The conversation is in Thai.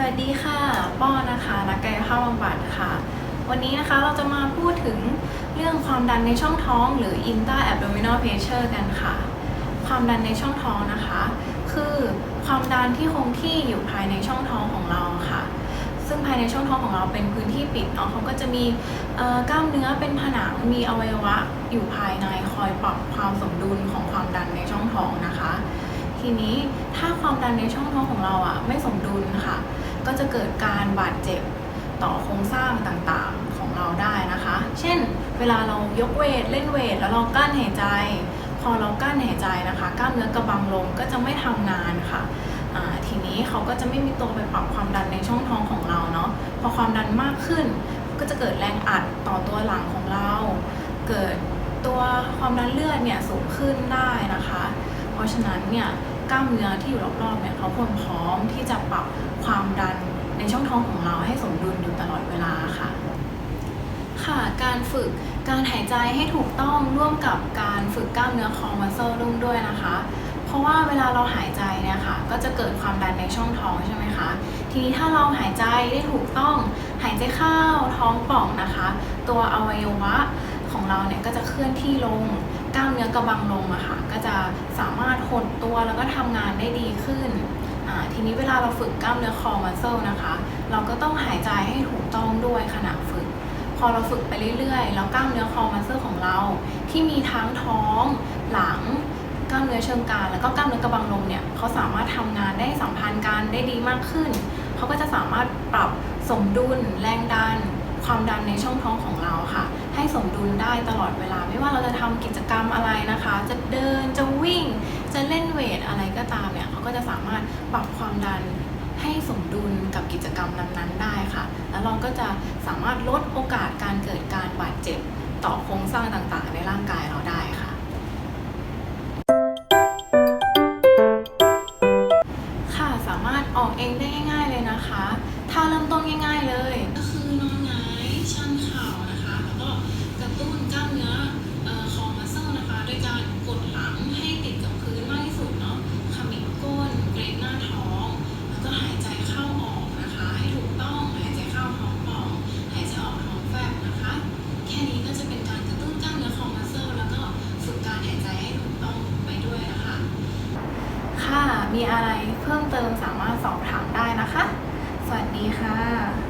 วัสดีค่ะป้อนะคะนักกายภาพบำบัดค่ะ วันนี้นะคะเราจะมาพูดถึงเรื่องความดันในช่องท้อง หรือ intra abdominal pressure กันค่ะ ความดันในช่องท้องนะคะ คือความดันที่คงที่อยู่ภายในช่องท้องของเราค่ะ ซึ่งภายในช่องท้องของเราเป็นพื้นที่ปิดเนาะเขาก็จะมีกล้ามเนื้อเป็นผนังมีอวัยวะอยู่ภายในคอยปรับความสมดุลของความดันในช่องท้องนะคะ ทีนี้ถ้าความดันในช่องท้องของเราอะไม่สมดุลค่ะ ก็จะเกิดการบาดเจ็บต่อโครงสร้างต่างๆของเราได้นะคะ เช่น เวลาเรายกเวทเล่นเวทแล้วเรากั้นหายใจ พอเรากั้นหายใจนะคะ กล้ามเนื้อกระบังลมก็จะไม่ทำงานค่ะทีนี้เขาก็จะไม่มีตัวไปปรับความดันในช่องท้องของเราเนาะพอความดันมากขึ้น ก็จะเกิดแรงอัดต่อตัวหลังของเรา เกิดตัวความดันเลือดเนี่ยสูงขึ้นได้นะคะ เพราะฉะนั้นเนี่ย กล้ามเนื้อที่อยู่รอบๆเนี่ยเขาควรพร้อมที่จะปรับความดันในช่องท้องของเราให้สมดุลอยู่ตลอดเวลาค่ะ ค่ะ การฝึกการหายใจให้ถูกต้องร่วมกับการฝึกกล้ามเนื้อคอมัสเซลร่มด้วยนะคะ เพราะว่าเวลาเราหายใจเนี่ยค่ะ ก็จะเกิดความดันในช่องท้องใช่ไหมคะ ทีนี้ถ้าเราหายใจได้ถูกต้อง หายใจเข้าท้องป่องนะคะ ตัวอวัยวะของเราเนี่ยก็จะเคลื่อนที่ลง กล้ามเนื้อกระบังลมอะค่ะก็จะสามารถหดตัวแล้วก็ทำงานได้ดีขึ้น ทีนี้เวลาเราฝึกกล้ามเนื้อคอมัสเซลนะคะ เราก็ต้องหายใจให้ถูกต้องด้วยขณะฝึก พอเราฝึกไปเรื่อยๆ แล้วกล้ามเนื้อคอมัสเซลของเรา ที่มีทั้งท้องหลังกล้ามเนื้อเชิงกรานแล้วก็กล้ามเนื้อกระบังลมเนี่ยเขาสามารถทำงานได้สัมพันธ์กันได้ดีมากขึ้นเขาก็จะสามารถปรับสมดุลแรงดัน ความดันในช่องท้องของเราค่ะ ให้สมดุลได้ตลอดเวลา ไม่ว่าเราจะทำกิจกรรมอะไรนะคะ จะเดินจะวิ่ง จะเล่นเวทอะไรก็ตามเนี่ยเขาก็จะสามารถปรับความดันให้สมดุลกับกิจกรรมนั้นๆได้ค่ะ แล้วเราก็จะสามารถลดโอกาสการเกิดการบาดเจ็บต่อโครงสร้างต่างๆ ในร่างกายเราได้ค่ะ ค่ะสามารถออกเองได้ง่าย ๆเลยนะคะ ถ้าเริ่มต้นง่าย ๆเลย ก็คือนอนหงายชันเข่า มีอะไรเพิ่มเติมสามารถสอบถามได้นะคะ สวัสดีค่ะ